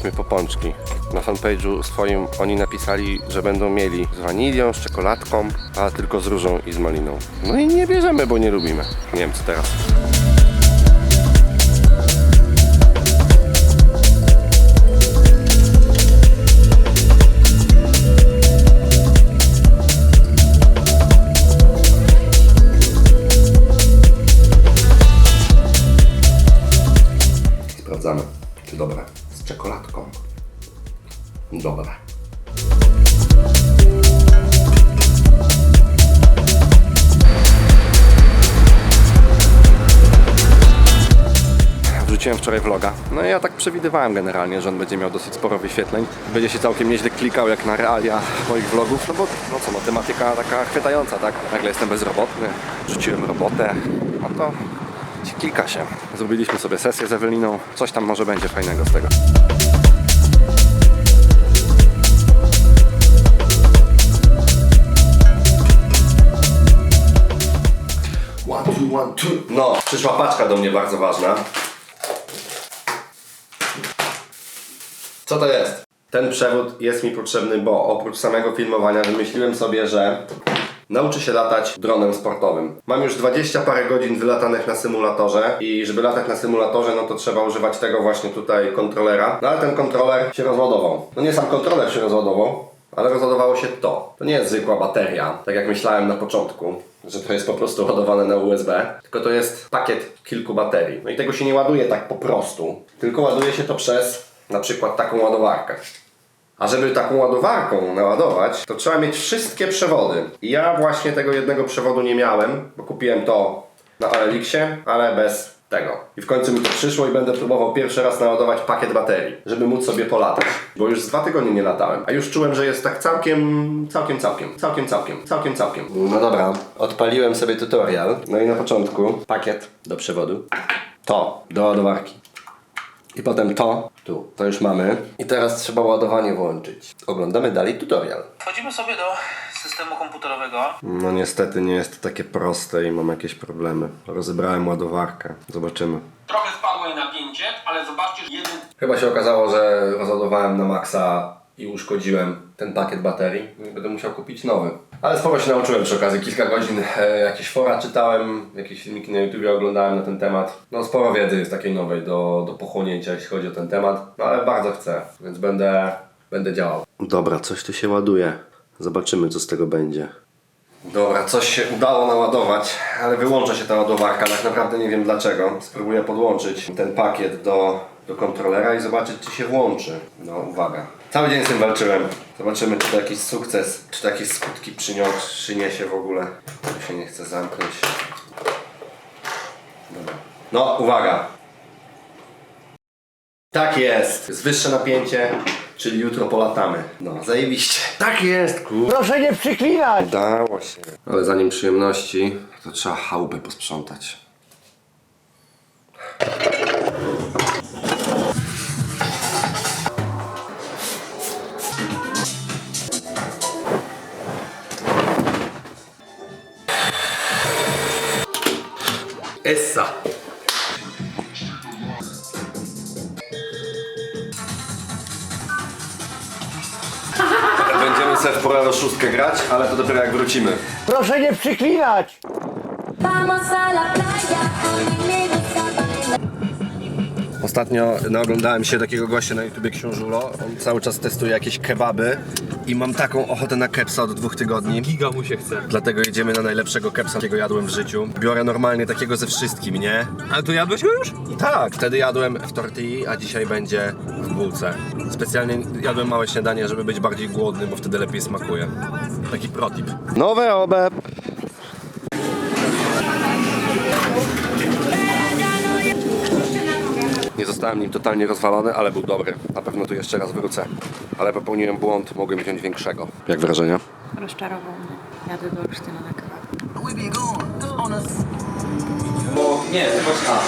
zamówiliśmy po pączki. Na fanpage'u swoim oni napisali, że będą mieli z wanilią, z czekoladką, a tylko z różą i z maliną. No i nie bierzemy, bo nie lubimy. Nie wiem co teraz. Sprawdzamy, czy dobre. Czekoladką. Dobre. Wrzuciłem wczoraj vloga. No i ja tak przewidywałem generalnie, że on będzie miał dosyć sporo wyświetleń. Będzie się całkiem nieźle klikał jak na realia moich vlogów, no bo no co, no tematyka taka chwytająca, tak? Nagle jestem bezrobotny, rzuciłem robotę, no to kilka się. Zrobiliśmy sobie sesję z Eweliną, coś tam może będzie fajnego z tego. One, two, one, two. No, przyszła paczka do mnie bardzo ważna. Co to jest? Ten przewód jest mi potrzebny, bo oprócz samego filmowania wymyśliłem sobie, że nauczy się latać dronem sportowym. Mam już 20 parę godzin wylatanych na symulatorze i żeby latać na symulatorze, no to trzeba używać tego właśnie tutaj kontrolera. No ale ten kontroler się rozładował. No nie sam kontroler się rozładował, ale rozładowało się to. To nie jest zwykła bateria, tak jak myślałem na początku, że to jest po prostu ładowane na USB, tylko to jest pakiet kilku baterii. No i tego się nie ładuje tak po prostu, tylko ładuje się to przez na przykład taką ładowarkę. A żeby taką ładowarką naładować, to trzeba mieć wszystkie przewody. I ja właśnie tego jednego przewodu nie miałem, bo kupiłem to na Alexie, ale bez tego. I w końcu mi to przyszło i będę próbował pierwszy raz naładować pakiet baterii, żeby móc sobie polatać. Bo już z dwa tygodnie nie latałem, a już czułem, że jest tak całkiem, całkiem, całkiem, całkiem, całkiem, całkiem, całkiem. No dobra, odpaliłem sobie tutorial. No i na początku pakiet do przewodu. To do ładowarki. I potem to, tu, to już mamy. I teraz trzeba ładowanie włączyć. Oglądamy dalej tutorial. Wchodzimy sobie do systemu komputerowego. No niestety nie jest to takie proste i mam jakieś problemy. Rozebrałem ładowarkę. Zobaczymy. Trochę spadło jej napięcie, ale zobaczcie, że jeden Chyba się okazało, że rozładowałem na maksa i uszkodziłem ten pakiet baterii. I Będę musiał kupić nowy. Ale sporo się nauczyłem przy okazji. Kilka godzin e, jakieś fora czytałem, jakieś filmiki na YouTube oglądałem na ten temat. No sporo wiedzy jest takiej nowej do, do pochłonięcia, jeśli chodzi o ten temat. No ale bardzo chcę, więc będę, będę działał. Dobra, coś tu się ładuje. Zobaczymy, co z tego będzie. Dobra, coś się udało naładować, ale wyłącza się ta ładowarka, tak naprawdę nie wiem dlaczego. Spróbuję podłączyć ten pakiet do, do kontrolera i zobaczyć, czy się włączy. No, uwaga. Cały dzień z tym walczyłem. Zobaczymy, czy to jakiś sukces, czy to jakieś skutki przyniesie w ogóle. To się nie chce zamknąć. Dobra. No, uwaga. Tak jest. Jest wyższe napięcie, czyli jutro polatamy. No, zajebiście. Tak jest, kur... Proszę nie przyklinać! Udało się. Ale zanim przyjemności, to trzeba chałupę posprzątać. Essa. Będziemy sobie w Polaro szóstkę grać, ale to dopiero jak wrócimy. Proszę nie przyklinać! Vamos a la playa, a mí me gusta bailar. Ostatnio naoglądałem się takiego gościa na YouTubie Książulo. On cały czas testuje jakieś kebaby i mam taką ochotę na kepsa od dwóch tygodni. Giga mu się chce. Dlatego jedziemy na najlepszego kepsa, jakiego jadłem w życiu. Biorę normalnie takiego ze wszystkim, nie? Ale to jadłeś go już? Tak, wtedy jadłem w tortilli, a dzisiaj będzie w bułce. Specjalnie jadłem małe śniadanie, żeby być bardziej głodny, bo wtedy lepiej smakuje. Taki protip. Nowe obe. Zostałem nim totalnie rozwalony, ale był dobry. Na pewno tu jeszcze raz wrócę. Ale popełniłem błąd, mogłem wziąć większego. Jak wrażenia? Rozczarował mnie. Jadę do Olsztyna na kawałek. Nie, ty masz A.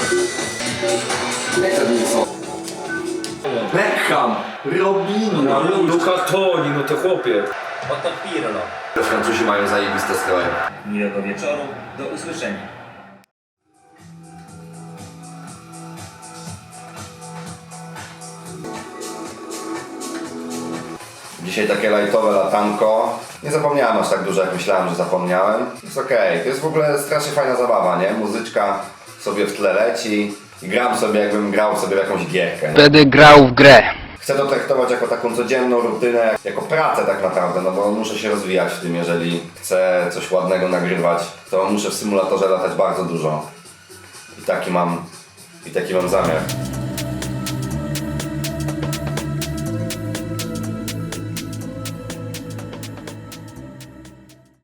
Beckham! Robinho! Luka Toni, no to chłopie. Oto Pirlo. Francuzi mają zajebiste stroje. Miłego wieczoru. Do usłyszenia. Dzisiaj takie lajtowe latanko. Nie zapomniałem aż tak dużo, jak myślałem, że zapomniałem. Jest okej. To jest w ogóle strasznie fajna zabawa, nie? Muzyczka sobie w tle leci. I gram sobie, jakbym grał sobie w jakąś gierkę. Nie? Będę grał w grę. Chcę to traktować jako taką codzienną rutynę, jako pracę tak naprawdę, no bo muszę się rozwijać w tym, jeżeli chcę coś ładnego nagrywać, to muszę w symulatorze latać bardzo dużo. I taki mam, i taki mam zamiar.